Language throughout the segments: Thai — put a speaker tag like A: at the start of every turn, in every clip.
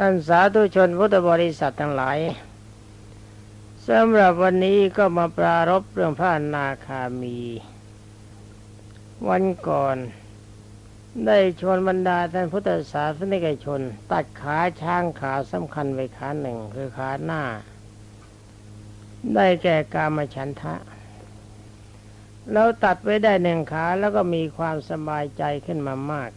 A: ท่านสาธุชนพุทธบริษัททั้งหลายสำหรับวันนี้ก็มาปรารบเรื่องพระนาคามี วันก่อน ได้ชวนบรรดาท่านพุทธศาสนิกชน ตัดขาช้างขาสำคัญไว้ขาหนึ่งคือขาหน้า ได้แก่กามฉันทะ แล้วตัดไว้ได้หนึ่งขาแล้วก็มีความสบายใจขึ้นมามาก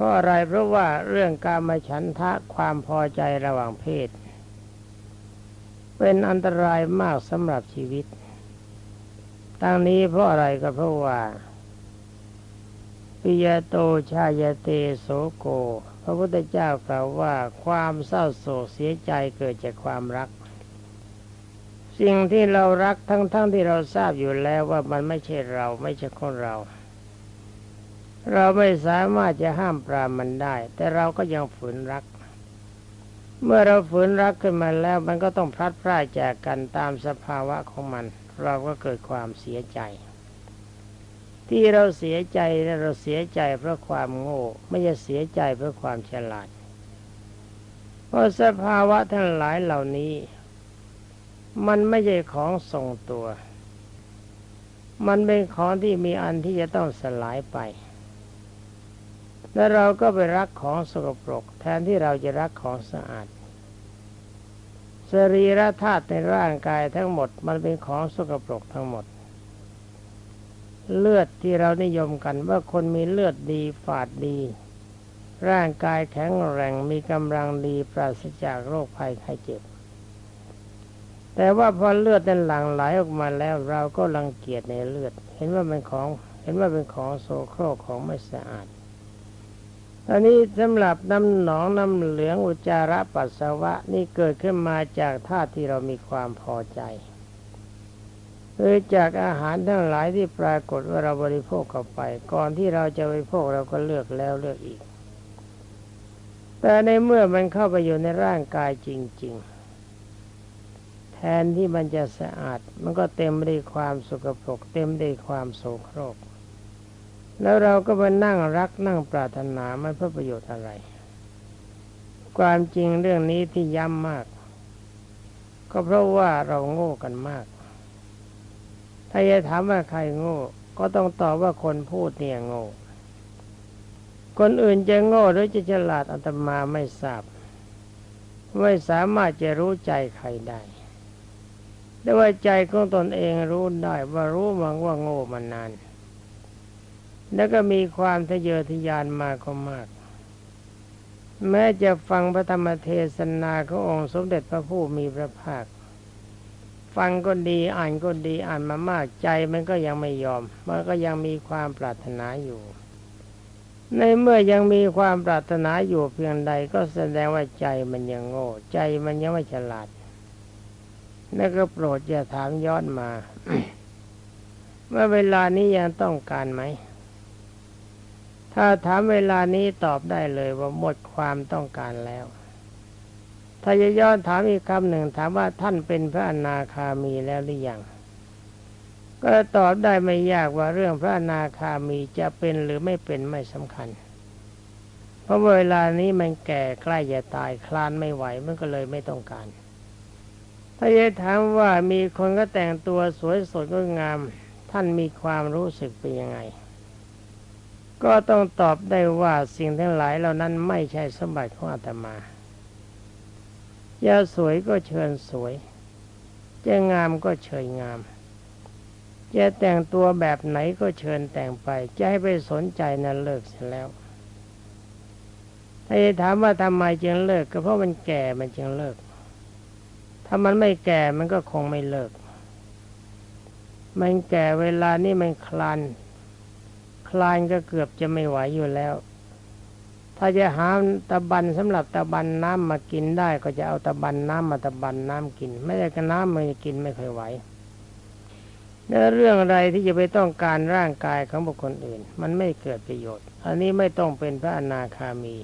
A: ราะอะไรเพราะว่าเรื่องการมาฉันทะความพอใจระหว่างเพศ เป็นอันตรายมากสำหรับชีวิตตั้งนี้เพราะอะไรก็เพราะว่าปิยโตชายเตโสโก พระพุทธเจ้ากล่าวว่าความเศร้าโศกเสียใจเกิดจากความรัก สิ่งที่เรารักทั้งๆทที่เราทราบอยู่แล้วว่ามันไม่ใช่เราไม่ใช่ของเรา เราไม่สามารถจะห้ามปรามมันได้ แต่เราก็ยังฝืนรัก เมื่อเราฝืนรักขึ้นมาแล้ว มันก็ต้องพลัดพรากจากกันตามสภาวะของมัน เราก็เกิดความเสียใจ ที่เราเสียใจเราเสียใจเพราะความโง่ ไม่ใช่เสียใจเพราะความฉลาด เพราะสภาวะทั้งหลายเหล่านี้ มันไม่ใช่ของทรงตัว มันเป็นของที่มีอันที่จะต้องสลายไป แล้วเราก็ไปรักของสกปรก แทนที่เราจะรักของสะอาดสรีระธาตุในร่างกายทั้งหมดมันเป็นของสกปรกทั้งหมด เลือดที่เรานิยมกันว่าคนมีเลือดดีฝาดดี ร่างกายแข็งแรงมีกำลังดีปราศจากโรคภัยไข้เจ็บ แต่ว่าพอเลือดนั้นหลั่งไหลออกมาแล้วเราก็รังเกียจในเลือด เห็นว่าเป็นของเห็นว่าเป็นของโสโครกของไม่สะอาด อันนี้สำหรับน้ำหนองน้ำเหลืองอุจจาระปัสสาวะนี่เกิดขึ้นมาจากธาตุที่เรามีความพอใจคือจากอาหารทั้งหลายที่ปรากฏว่าเราบริโภคเข้าไป ก่อนที่เราจะบริโภคเราก็เลือกแล้วเลือกอีก แต่ในเมื่อมันเข้าไปอยู่ในร่างกายจริง ๆ แทนที่มันจะสะอาด มันก็เต็มไปด้วยความสกปรก เต็มด้วยความโสโครก แล้วเราก็มานั่งรักนั่งปรารถนามันเพื่อประโยชน์อะไร ความจริงเรื่องนี้ที่ย้ำมาก ก็เพราะว่าเราโง่กันมาก ถ้าจะถามว่าใครโง่ ก็ต้องตอบว่าคนพูดเนี่ยโง่ คนอื่นจะโง่หรือจะฉลาดอัตมาไม่ทราบ ไม่สามารถจะรู้ใจใครได้แต่ว่าใจของตนเองรู้ได้ว่ารู้มังว่าโง่มานาน แล้วก็มีความทะเยอทะยานมาก็มาก แม้จะฟังพระธรรมเทศนาขององค์สมเด็จพระผู้มีพระภาค ฟังก็ดีอ่านก็ดีอ่านมามากใจมันก็ยังไม่ยอม มันก็ยังมีความปรารถนาอยู่ ในเมื่อยังมีความปรารถนาอยู่เพียงใดก็แสดงว่าใจมันยังโง่ ใจมันยังไม่ฉลาดแล้วก็โปรดอย่าถามย้อนมา ว่าเวลานี้ยังต้องการไหม ถ้าถามเวลานี้ตอบได้เลยว่าหมดความต้องการแล้ว ถ้าจะย้อนถามอีกคำหนึ่งถามว่าท่านเป็นพระอนาคามีแล้วหรือยัง ก็ตอบได้ไม่ยากว่าเรื่องพระอนาคามีจะเป็นหรือไม่เป็นไม่สำคัญ เพราะเวลานี้มันแก่ใกล้จะตายคลานไม่ไหวมันก็เลยไม่ต้องการ ถ้าจะถามว่ามีคนก็แต่งตัวสวยสดก็งาม ท่านมีความรู้สึกเป็นยังไง ก็ต้องตอบได้ว่าสิ่งทั้งหลายเหล่านั้นไม่ใช่สมบัติของอาตมาจะสวยก็เชิญสวย จะงามก็เชิญงาม จะแต่งตัวแบบไหนก็เชิญแต่งไป จะให้ไปสนใจนั้นเลิกเสียแล้วถ้าจะถามว่าทำไมจึงเลิก ก็เพราะมันแก่มันจึงเลิก ถ้ามันไม่แก่มันก็คงไม่เลิก มันแก่เวลานี่มันคลาน คลานก็เกือบจะไม่ไหวอยู่แล้ว ถ้าจะหาตะบันสำหรับตะบันน้ำมากินได้ก็จะเอาตะบันน้ำมาตะบันน้ำกิน ไม่ได้ก็น้ำมันกินไม่เคยไหวแล้วเรื่องอะไรที่จะไปต้องการร่างกายของบุคคลอื่น มันไม่เกิดประโยชน์ อันนี้ไม่ต้องเป็นพระอนาคามี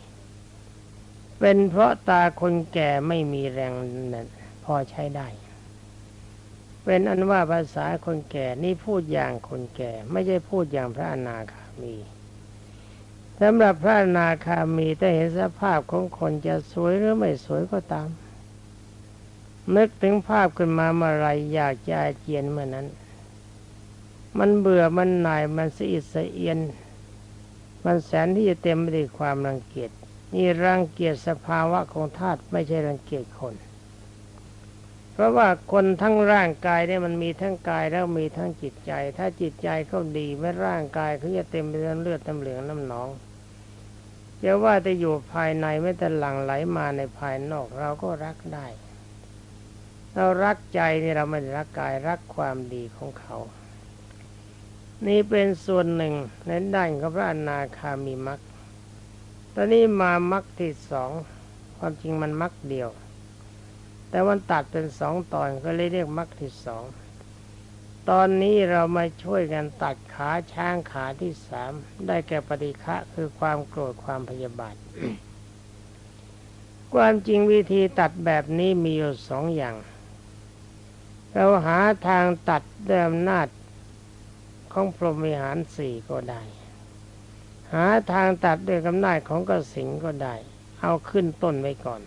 A: เป็นเพราะตาคนแก่ไม่มีแรงนั่นพอใช้ได้ เป็นอันว่าภาษาคนแก่นี่พูดอย่างคนแก่ ไม่ใช่พูดอย่างพระอนาคามีสำหรับพระอนาคามีถ้าเห็นสภาพของคนจะสวยหรือไม่สวยก็ตามนึกถึงภาพขึ้นมาเมื่อไรอยากจะอาเจียนเมื่อนั้น มันเบื่อมันหน่ายมันสะอิดสะเอียน มันแสนที่จะเต็มไปด้วยความรังเกียจนี่รังเกียจสภาวะของธาตุไม่ใช่รังเกียจคน เพราะว่าคนทั้งร่างกายเนี่ยมันมีทั้งกายแล้วมีทั้งจิตใจ ถ้าจิตใจเขาดีไม่ร่างกายเขาจะเต็มไปด้วยเลือดน้ำเหลืองน้ำหนองจะว่าจะอยู่ภายในไม่แต่หลั่งไหลมาในภายนอก เราก็รักได้ เรารักใจนี่เราไม่รักกายรักความดีของเขา นี่เป็นส่วนหนึ่งในด้านของพระอนาคามีมักตอนนี้มามักที่สองความจริงมันมักเดียว แต่วันตัดเป็นสองตอนก็เลยเรียกมักที่สอง ตอนนี้เรามาช่วยกันตัดขาช้างขาที่สามได้แก่ปฏิฆะคือความโกรธความพยาบาท ความจริงวิธีตัดแบบนี้มีอยู่สองอย่าง เราหาทางตัดด้วยอำนาจของพรหมวิหารสี่ก็ได้ หาทางตัดด้วยอำนาจของกสิงก็ได้ เอาขึ้นต้นไว้ก่อน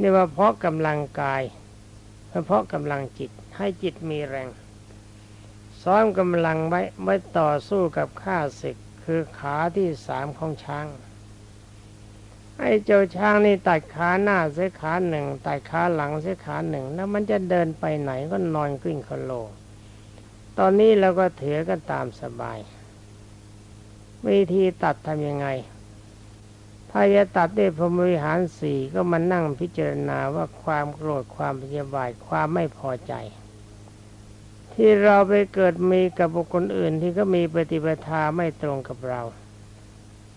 A: นี่ว่าเพราะกำลังกายเพราะกำลังจิตให้จิตมีแรง ซ้อมกำลังไว้ไว้ต่อสู้กับข้าศึกคือขาที่สามของช้างไอ้เจ้าช้างนี่ตัดขาหน้าเสียขาหนึ่งตัดขาหลังเสียขาหนึ่ง แล้วมันจะเดินไปไหนก็นอนกลิ้งคโล ตอนนี้เราก็เถือกันตามสบาย วิธีตัดทำยังไง ถ้าจะตัดด้วยพรหมวิหารสี่ก็มานั่งพิจารณาว่าความโกรธความพยาบาทความไม่พอใจ ที่เราไปเกิดมีกับบุคคลอื่นที่ก็มีปฏิปทาไม่ตรงกับเรา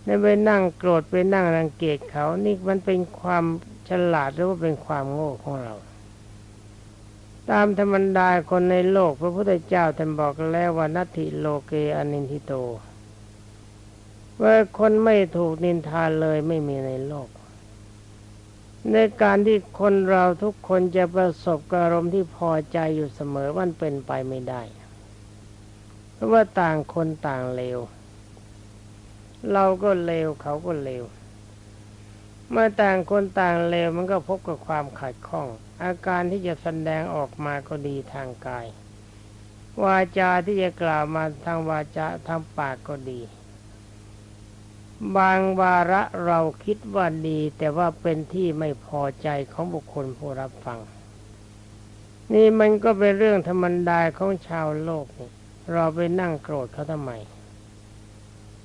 A: ในไปนั่งโกรธไปนั่งรังเกียจเขานี่มันเป็นความฉลาดหรือว่าเป็นความโง่ของเรา ตามธรรมดาคนในโลก พระพุทธเจ้าท่านบอกแล้วว่านัตถิโลเกอนินทิโต ว่าคนไม่ถูกนินทาเลยไม่มีในโลก ในการที่คนเราทุกคนจะประสบอารมณ์ที่พอใจอยู่เสมอมันเป็นไปไม่ได้ เพราะว่าต่างคนต่างเลว เราก็เลวเขาก็เลวเมื่อต่างคนต่างเลวมันก็พบกับความขัดข้อง อาการที่จะแสดงออกมาก็ดีทางกาย วาจาที่จะกล่าวมาทางวาจาทางปากก็ดี บางวาระเราคิดว่าดี แต่ว่าเป็นที่ไม่พอใจของบุคคลผู้รับฟัง นี่มันก็เป็นเรื่องธรรมดาของชาวโลกนี่เราไปนั่งโกรธเขาทำไม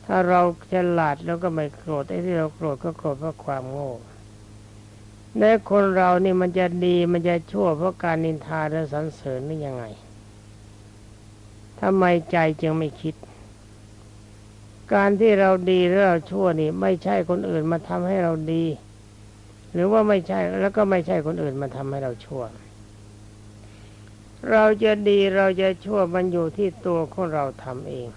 A: ถ้าเราฉลาดแล้วก็ไม่โกรธไอ้ที่เราโกรธก็โกรธเพราะความโง่และคนเรานี่มันจะดีมันจะชั่วเพราะการนินทาและสรรเสริญนี่ยังไงทำไมใจจึงไม่คิด การที่เราดีหรือเราชั่วนี่ ไม่ใช่คนอื่นมาทำให้เราดี หรือว่าไม่ใช่แล้วก็ไม่ใช่คนอื่นมาทำให้เราชั่ว เราจะดีเราจะชั่วมันอยู่ที่ตัวของเราทำเอง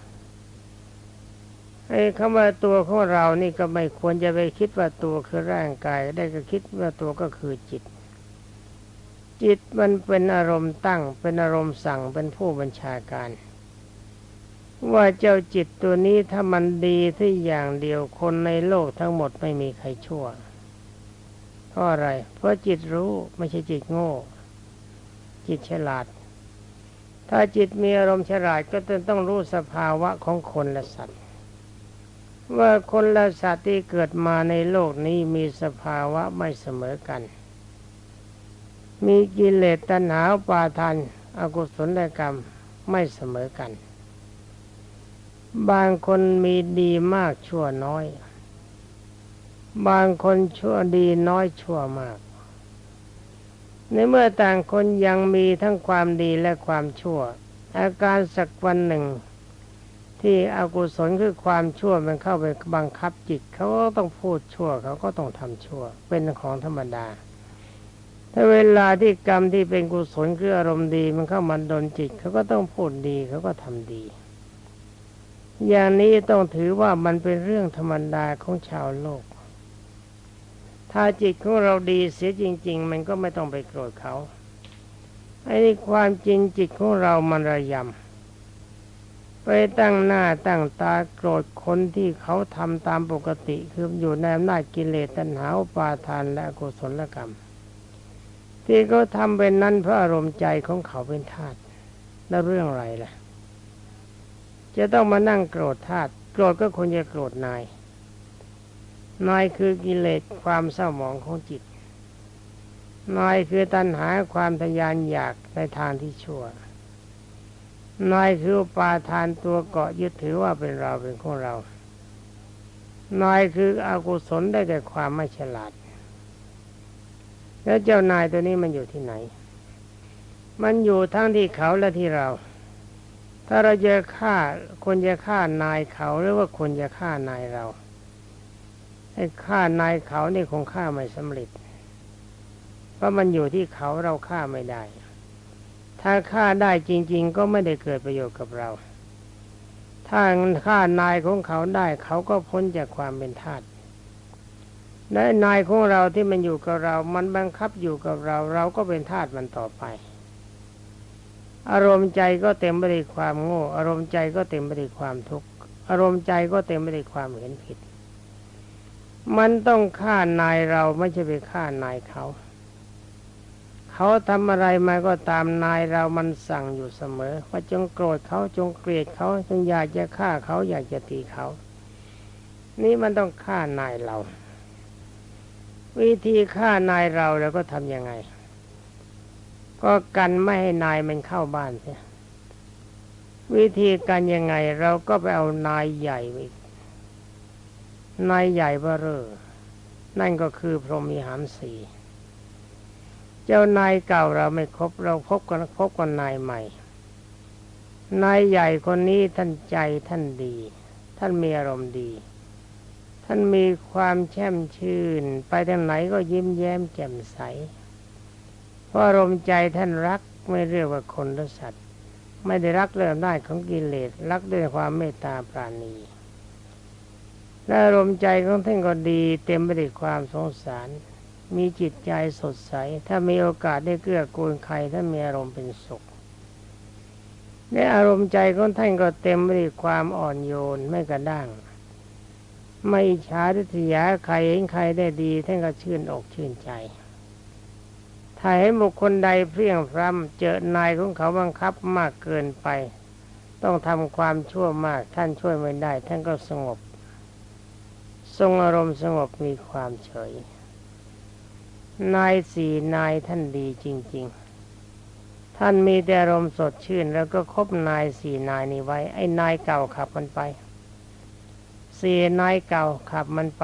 A: ไอ้คำว่าตัวของเรานี่ก็ไม่ควรจะไปคิดว่าตัวคือร่างกาย ได้ก็คิดว่าตัวก็คือจิต จิตมันเป็นอารมณ์ตั้ง เป็นอารมณ์สั่งเป็นผู้บัญชาการ ว่าเจ้าจิตตัวนี้ถ้ามันดีที่อย่างเดียวคนในโลกทั้งหมดไม่มีใครชั่วเพราะอะไร เพราะจิตรู้ไม่ใช่จิตโง่ จิตฉลาด ถ้าจิตมีอารมณ์ฉลาดก็ต้องรู้สภาวะของคนและสัตว์ ว่าคนและสัตว์ที่เกิดมาในโลกนี้มีสภาวะไม่เสมอกัน มีกิเลสตัณหาปาทานอากุศลกรรมไม่เสมอกัน บางคนมีดีมากชั่วน้อย บางคนชั่วดีน้อยชั่วมาก ในเมื่อต่างคนยังมีทั้งความดีและความชั่ว อาการสักวันหนึ่ง ที่อกุศลคือความชั่วมันเข้าไปบังคับจิตเขาก็ต้องพูดชั่วเขาก็ต้องทำชั่ว เป็นของธรรมดาถ้าเวลาที่กรรมที่เป็นกุศลคืออารมณ์ดีมันเข้ามาดนจิตเขาก็ต้องพูดดีเขาก็ทำดี อย่างนี้ต้องถือว่ามันเป็นเรื่องธรรมดาของชาวโลก ถ้าจิตของเราดีเสียจริง ๆ มันก็ไม่ต้องไปโกรธเขาไอ้ความจริงจิตของเรามันระยำไปตั้งหน้าตั้งตาโกรธคนที่เขาทำตามปกติคืออยู่ในอำนาจกิเลสตัณหาปาทานและกุศลกรรม ที่เขาทำเป็นนั้นเพราะอารมณ์ใจของเขาเป็นธาตุแล้วเรื่องอะไรล่ะ จะต้องมานั่งโกรธธาตุโกรธก็ควรจะโกรธนาย นายคือกิเลสความเศร้าหมองของจิต นายคือตัณหาความทยานอยากในทางที่ชั่วนายคือปาทานตัวเกาะยึดถือว่าเป็นเราเป็นของเรา นายคืออกุศลได้แก่ความไม่ฉลาด แล้วเจ้านายตัวนี้มันอยู่ที่ไหน มันอยู่ทั้งที่เขาและที่เรา ถ้าเราจะฆ่าคนจะฆ่านายเขาหรือว่าคนจะฆ่านายเราให้ฆ่านายเขานี่คงฆ่าไม่สำเร็จ เพราะมันอยู่ที่เขาเราฆ่าไม่ได้ ถ้าฆ่าได้จริง ๆ ก็ไม่ได้เกิดประโยชน์กับเรา ถ้าฆ่านายของเขาได้ เขาก็พ้นจากความเป็นทาสและนายของเราที่มันอยู่กับเรา มันบังคับอยู่กับเรา เราก็เป็นทาสมันต่อไป อารมณ์ใจก็เต็มไปด้วยความโง่ อารมณ์ใจก็เต็มไปด้วยความทุกข์อารมณ์ใจก็เต็มไปด้วยความเห็นผิด มันต้องฆ่านายเราไม่ใช่ไปฆ่านายเขา เขาทำอะไรมาก็ตามนายเรามันสั่งอยู่เสมอ ว่าจงโกรธเขาจงเกลียดเขาจงอยากจะฆ่าเขาอยากจะตีเขา นี่มันต้องฆ่านายเรา วิธีฆ่านายเราแล้วก็ทำยังไง ก็กันไม่ให้นายมันเข้าบ้านเสียวิธีการยังไงเราก็ไปเอานายใหญ่ไปนายใหญ่เบ้อเร่อนั่นก็คือพรหมีหามสีเจ้านายเก่าเราไม่ครบเราพบกันพบกันนายใหม่ นายใหญ่คนนี้ท่านใจท่านดี ท่านมีอารมณ์ดี ท่านมีความแช่มชื่น ไปทางไหนก็ยิ้มแย้มแจ่มใส ราะอารมณ์ใจท่านรักไม่เรียกว่าคนหรือสัตว์ ไม่ได้รักเรื่องได้ของกิเลสรักด้วยความเมตตาปราณีและอารมณ์ใจของท่านก็ดี เต็มไปด้วยความสงสาร มีจิตใจสดใส ถ้ามีโอกาสได้เกื้อกูลใครถ้ามีอารมณ์เป็นสุขในอารมณ์ใจของท่านก็เต็มไปด้วยความอ่อนโยนไม่กระด้าง ไม่ช้าทิฏยาใครเห็นใครได้ดี ท่านก็ชื่นอกชื่นใจ ถ้าเห็นบุคคลใดเพียงพรำเจอนายของเขาบังคับมากเกินไป ต้องทำความชั่วมากท่านช่วยไม่ได้ ท่านก็สงบ ทรงอารมณ์สงบมีความเฉย นายสี่นายท่านดีจริง ๆ ท่านมีแต่อารมณ์สดชื่น แล้วก็คบนายสี่นายนี้ไว้ ไอ้นายเก่าขับมันไปสี่นายเก่าขับมันไป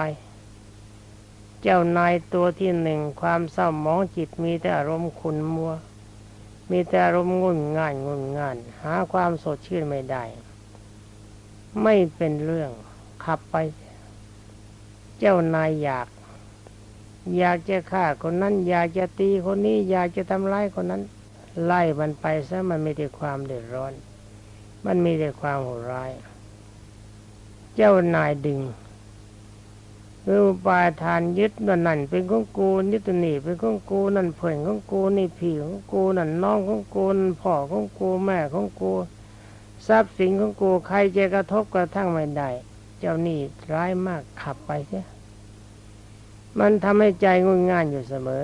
A: เจ้านายตัวที่หนึ่งความเศร้าหมองจิตมีแต่อารมณ์ขุนมัว มีแต่อารมณ์งุ่นง่านงุ่นง่าน หาความสดชื่นไม่ได้ ไม่เป็นเรื่องขับไป เจ้านายอยาก อยากจะฆ่าคนนั้น อยากจะตีคนนี้ อยากจะทำร้ายคนนั้น ไล่มันไปซะมันมีแต่ความเดือดร้อน มันมีแต่ความโหดร้าย เจ้านายดึง คือปาทานยึดนั่นนั่นเป็นของกูยึดตัวนี่เป็นของกูนั่นเพื่อนของกูนี่พี่ของกูนั่นน้องของกูนั่นพ่อของกูแม่ของกูทรัพย์สินของกูใครจะกระทบกระทั่งไม่ได้ เจ้านี่ร้ายมากขับไปเสียมันทำให้ใจงุนง่านอยู่เสมอ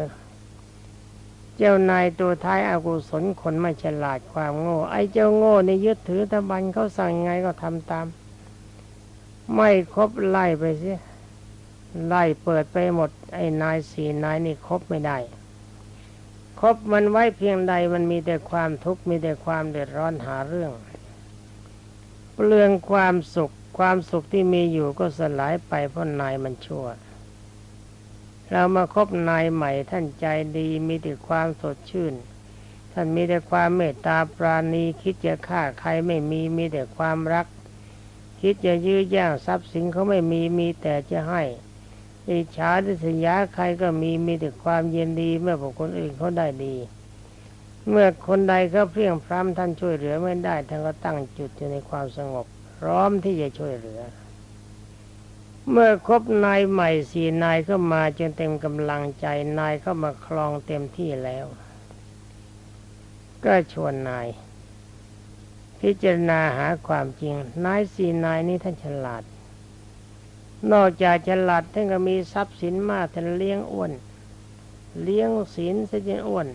A: เจ้านายตัวท้ายอากุศลคนไม่ฉลาดความโง่ ไอ้เจ้าโง่ในยึดถือตะบันเขาสั่งไงก็ทำตาม ไม่ครบไล่ไปเสีย ไล่เปิดไปหมด ไอ้นายสี่นายนี่คบไม่ได้ คบมันไว้เพียงใดมันมีแต่ความทุกข์มีแต่ความเดือดร้อนหาเรื่อง เปลืองความสุขความสุขที่มีอยู่ก็สลายไปเพราะนายมันชั่ว เรามาคบนายใหม่ท่านใจดีมีแต่ความสดชื่น ท่านมีแต่ความเมตตาปราณีคิดจะฆ่าใครไม่มีมีแต่ความรัก คิดจะยื้อแย่งทรัพย์สินเขาไม่มีมีแต่จะให้ อิจฉาดิษยาใครก็มีมีแต่ความเย็นดีเมื่อบุคคลอื่นเขาได้ดี เมื่อคนใดเขาเพียงพร้ำท่านช่วยเหลือไม่ได้ท่านก็ตั้งจุดอยู่ในความสงบ พร้อมที่จะช่วยเหลือ เมื่อครบนายใหม่สี่นายเข้ามาจนเต็มกำลังใจนายเข้ามาคลองเต็มที่แล้ว ก็ชวนนาย พิจารณาหาความจริงนายสี่นายนี้ท่านฉลาด นอกจากฉลาดท่านก็มีทรัพย์สินมากท่านเลี้ยงอ้วน เลี้ยงศีลเสียจนอ้วน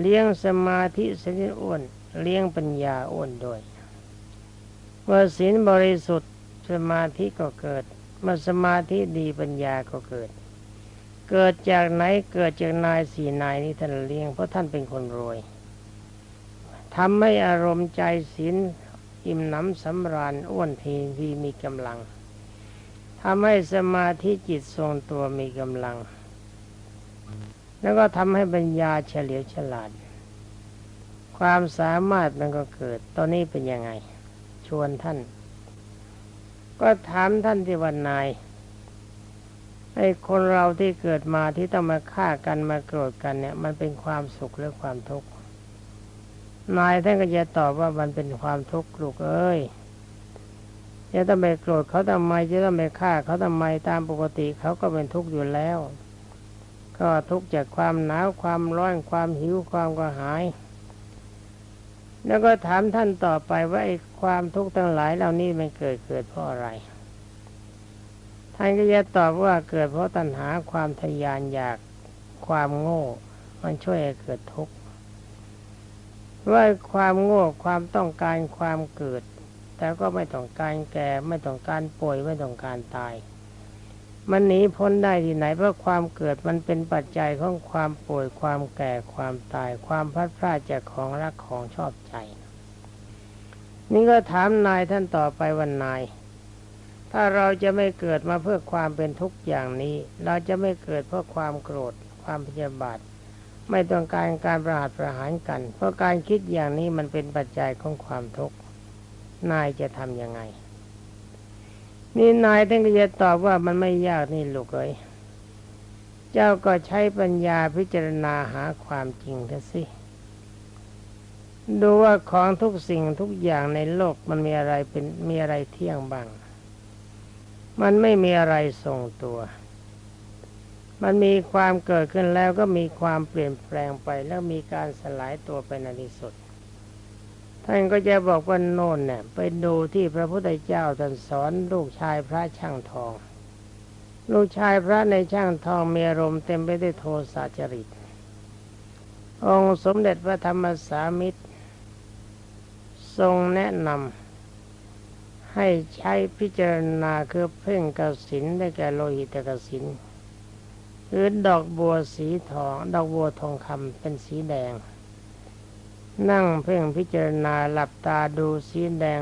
A: เลี้ยงสมาธิเสียจนอ้วน เลี้ยงปัญญาอ้วนด้วย เมื่อศีลบริสุทธิ์สมาธิก็เกิดเมื่อสมาธิดีปัญญาก็เกิด เกิดจากไหนเกิดจากนายสี่นายนี้ท่านเลี้ยงเพราะท่านเป็นคนรวยทำให้อารมณ์ใจศีลอิ่มหนำสำราญอ้วนทีทีมีกำลัง ทำให้สมาธิจิตทรงตัวมีกำลัง แล้วก็ทำให้ปัญญาเฉลียวฉลาด ความสามารถมันก็เกิด ตอนนี้เป็นยังไง ชวนท่าน ก็ถามท่านที่วันนายไอ้คนเราที่เกิดมาที่ต้องมาฆ่ากันมาโกรธกันเนี่ย มันเป็นความสุขหรือความทุกข์นายท่านก็จะตอบว่ามันเป็นความทุกข์ลูกเอ้ย จะต้องไปโกรธเขาทำไมจะต้องไปฆ่าเขาทำไมตามปกติเขาก็เป็นทุกข์อยู่แล้ว ก็ทุกข์จากความหนาวความร้อนความหิวความกระหาย แล้วก็ถามท่านต่อไปว่าไอ้ความทุกข์ทั้งหลายเหล่านี้มันเกิดเกิดเพราะอะไรท่านก็จะตอบว่าเกิดเพราะตัณหาความทยานอยากความโง่ มันช่วยให้เกิดทุกข์ว่าความโง่ความต้องการความเกิด แต่ก็ไม่ต้องการแก่ไม่ต้องการป่วยไม่ต้องการตาย มันหนีพ้นได้ที่ไหนเพราะความเกิดมันเป็นปัจจัยของความป่วยความแก่ความตาย ความพลัดพรากจากของรักของชอบใจ นี่ก็ถามนายท่านต่อไปวันนาย ถ้าเราจะไม่เกิดมาเพื่อความเป็นทุกข์อย่างนี้ เราจะไม่เกิดเพราะความโกรธ ความพยาบาทไม่ต้องการการประหารประหารกัน เพราะการคิดอย่างนี้มันเป็นปัจจัยของความทุกข์ นายจะทำยังไง นี่นายท่านก็จะตอบว่ามันไม่ยากนี่ลูกเอ้ยเจ้าก็ใช้ปัญญาพิจารณาหาความจริงเถอะสิดูว่าของทุกสิ่งทุกอย่างในโลกมันมีอะไรเป็นมีอะไรเที่ยงบ้าง มันไม่มีอะไรทรงตัว มันมีความเกิดขึ้นแล้วก็มีความเปลี่ยนแปลงไปแล้วมีการสลายตัวไปในที่สุด ท่านก็จะบอกว่าโน่นเนี่ยไปดูที่พระพุทธเจ้าท่านสอนลูกชายพระช่างทอง ลูกชายพระในช่างทองมีอารมณ์เต็มไปด้วยโทสะจริต องค์สมเด็จพระธรรมสามิตร ทรงแนะนำให้ใช้พิจารณาคือเพ่งกสินได้แก่โลหิตกสินคือดอกบัวสีทอง ดอกบัวทองคำเป็นสีแดง นั่งเพ่งพิจารณาหลับตาดูสีแดง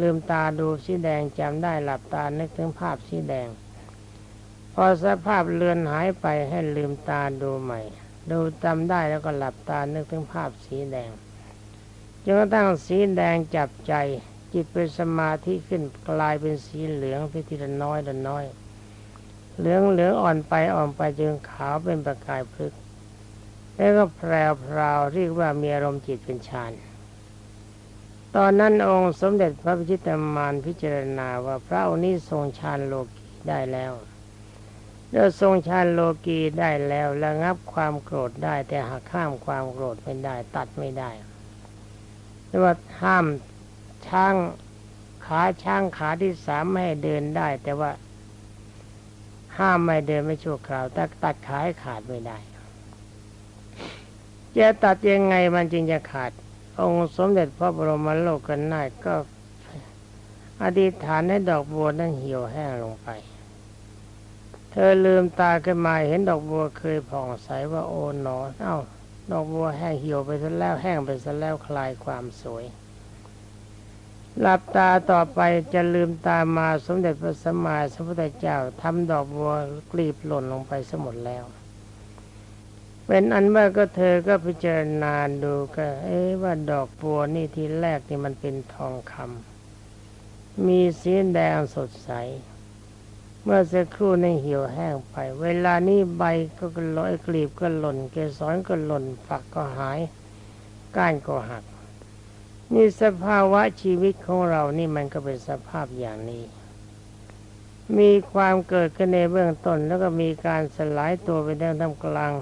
A: ลืมตาดูสีแดงจำได้หลับตานึกถึงภาพสีแดง พอสภาพเลือนหายไปให้ลืมตาดูใหม่ ดูจำได้แล้วก็หลับตานึกถึงภาพสีแดงจนกระทั่งสีแดงจับใจ จิตเป็นสมาธิขึ้นกลายเป็นสีเหลืองไปทีละน้อยละน้อย เหลืองเหลืองอ่อนไปอ่อนไปจนขาวเป็นประกายพลึก แล้วก็แพรวพราวเรียกว่ามีอารมณ์จิตเป็นฌานตอนนั้นองค์สมเด็จพระพิชิตมารพิจารณาว่าพระองค์นี้ทรงฌานโลกีได้แล้วเมื่อทรงฌานโลกีได้แล้วระงับความโกรธได้ แต่หากข้ามความโกรธไม่ได้ ตัดไม่ได้หรือว่าห้ามช้างขาช้างขาที่สามไม่ให้เดินได้ แต่ว่าห้ามไม่เดินไม่ชั่วคราวแต่ตัดขายขาดไม่ได้ จะตัดยังไงมันจึงจะขาด องค์สมเด็จพระบรมโลกกันนาก็อธิษฐานให้ดอกบัวนั้นเหี่ยวแห้งลงไป เธอลืมตาขึ้นมาเห็นดอกบัวเคยผ่องใสว่าโอ๋หนอ เอ้า ดอกบัวแห้งเหี่ยวไปซะแล้วแห้งไปซะแล้วคลายความสวย หลับตาต่อไปจะลืมตามาสมเด็จพระสัมมาสัมพุทธเจ้าทำดอกบัวกลีบหล่นลงไปสมดแล้ว เป็นอันว่าก็เธอก็พิจารณาดูก็เอ๊ว่าดอกบัวนี่ทีแรกนี่มันเป็นทองคำมีสีแดงสดใส เมื่อสักครู่นี่เหี่ยวแห้งไป เวลานี้ใบก็ลอยกลีบก็หล่น เกสรก็หล่นฝักก็หาย ก้านก็หักนี่สภาวะชีวิตของเรานี่มันก็เป็นสภาพอย่างนี้ มีความเกิดขึ้นในเบื้องต้นแล้วก็มีการสลายตัวเป็นท่ามกลาง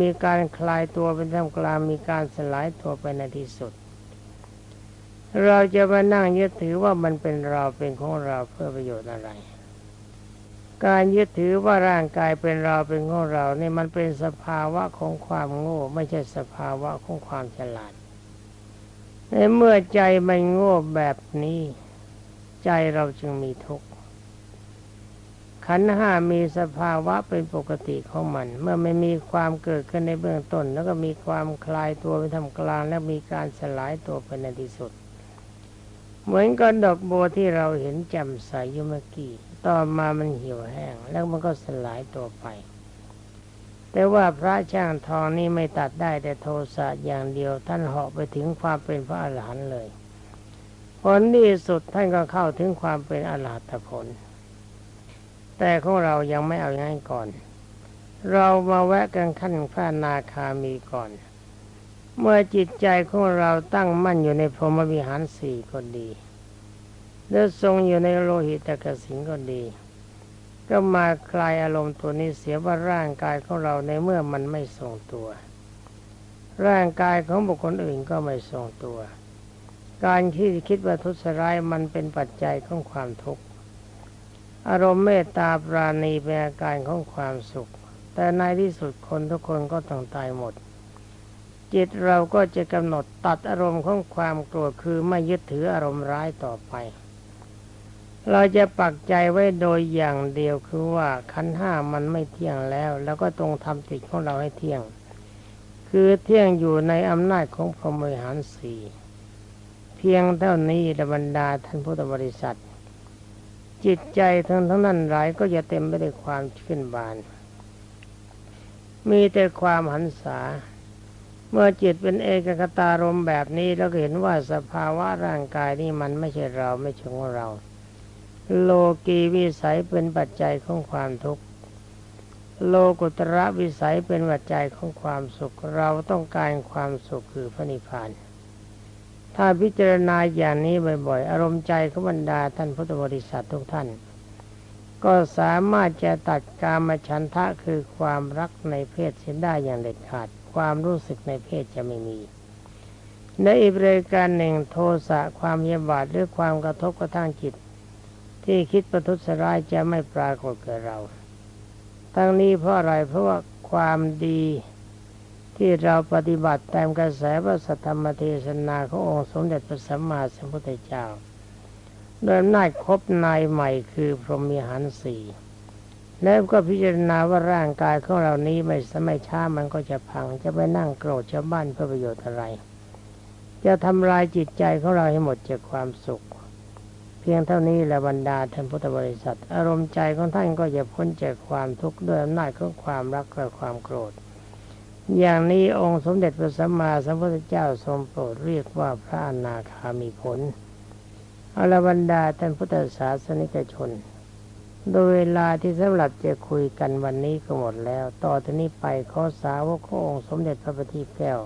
A: มีการคลายตัวเป็นท่ามกลางมีการสลายตัวไปในที่สุด เราจะมานั่งยึดถือว่ามันเป็นเราเป็นของเราเพื่อประโยชน์อะไร การยึดถือว่าร่างกายเป็นเราเป็นของเรานี่มันเป็นสภาวะของความโง่ ไม่ใช่สภาวะของความฉลาดในเมื่อใจมันโง่แบบนี้ ใจเราจึงมีทุกข์ ขันห้ามีสภาวะเป็นปกติของมัน เมื่อไม่มีความเกิดขึ้นในเบื้องต้น แล้วก็มีความคลายตัวไปทำกลาง และมีการสลายตัวไปในที่สุด เหมือนกับดอกบัวที่เราเห็นจ่มใสอยู่เมื่อกี้ต่อมามันเหี่ยวแห้ง แล้วมันก็สลายตัวไป แต่ว่าพระช่างทองนี่ไม่ตัดได้แต่โทสะอย่างเดียวท่านเหาะไปถึงความเป็นพระอรหันต์เลยผลที่สุดท่านก็เข้าถึงความเป็นอรหัตผล แต่ของเรายังไม่เอาง่ายก่อน เรามาแวะกันขั้นพระนาคามีก่อน เมื่อจิตใจของเราตั้งมั่นอยู่ในพรหมวิหารสี่ก็ดีหรือทรงอยู่ในโลหิตกสิงก็ดี ก็มาคลายอารมณ์ตัวนี้เสียว่าร่างกายของเราในเมื่อมันไม่ทรงตัว ร่างกายของบุคคลอื่นก็ไม่ทรงตัว การที่คิดว่าทุสร้ายมันเป็นปัจจัยของความทุกข์ อารมณ์เมตตาปราณีเป็นอาการของความสุข แต่ในที่สุดคนทุกคนก็ต้องตายหมด จิตเราก็จะกำหนดตัดอารมณ์ของความโกรธคือไม่ยึดถืออารมณ์ร้ายต่อไป เราจะปักใจไว้โดยอย่างเดียวคือว่าขันห้ามันไม่เที่ยงแล้ว แล้วก็ตรงทำจิตของเราให้เที่ยง คือเที่ยงอยู่ในอำนาจของพรหมวิหารสี่เพียงเท่านี้ดบรรดาท่านพุทธบริษัท จิตใจทั้งทั้งนั้นหลายก็จะเต็มไปด้วยความชื่นบาน มีแต่ความหันษา เมื่อจิตเป็นเอกคตารมแบบนี้เราก็เห็นว่าสภาวะร่างกายนี่มันไม่ใช่เราไม่ใช่ของเรา โลกีวิสัยเป็นปัจจัยของความทุกข์โลกุตระวิสัยเป็นปัจจัยของความสุข เราต้องการความสุขคือพระนิพพาน ถ้าพิจารณาอย่างนี้บ่อยๆ อารมณ์ใจขบรรดาท่านพุทธบริษัททุกท่าน ก็สามารถจะตัดกามฉันทะคือความรักในเพศเสียได้อย่างเด็ดขาด ความรู้สึกในเพศจะไม่มี ในอีกรายการหนึ่งโทสะความเยียบาดหรือความกระทบกระทั่งจิต ที่คิดประทุษร้ายจะไม่ปรากฏแก่เรา ทั้งนี้เพราะอะไรเพราะว่าความดี ที่เราปฏิบัติตามกระแสพระสัทธรรมเทศนาขององค์สมเด็จพระสัมมาสัมพุทธเจ้าโดยอำนาจครบนายใหม่คือพรหมีหารสี่แล้วก็พิจารณาว่าร่างกายของเรานี้ไม่สมัยช้ามันก็จะพัง จะไปนั่งโกรธชาวบ้านเพื่อประโยชน์อะไร จะทำลายจิตใจของเราให้หมดจากความสุข เพียงเท่านี้แหละบรรดาท่านพุทธบริษัท อารมณ์ใจของท่านก็จะพ้นจากความทุกข์ด้วยอำนาจของความรักและความโกรธ อย่างนี้องค์สมเด็จพระสัมมาสัมพุทธเจ้าทรงโปรดเรียกว่าพระอนาคามีผลอรบรรดาท่านพุทธศาสนิกชน โดยเวลาที่สำหรับจะคุยกันวันนี้ก็หมดแล้ว ต่อจากนี้ไปขอสาวกขององค์สมเด็จพระบัณฑิตแก้ว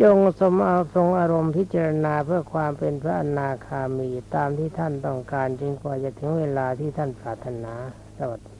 A: จงสมเอาทรงอารมณ์พิจารณาเพื่อความเป็นพระอนาคามีตามที่ท่านต้องการจนกว่าจะถึงเวลาที่ท่านปรารถนาสวัสดี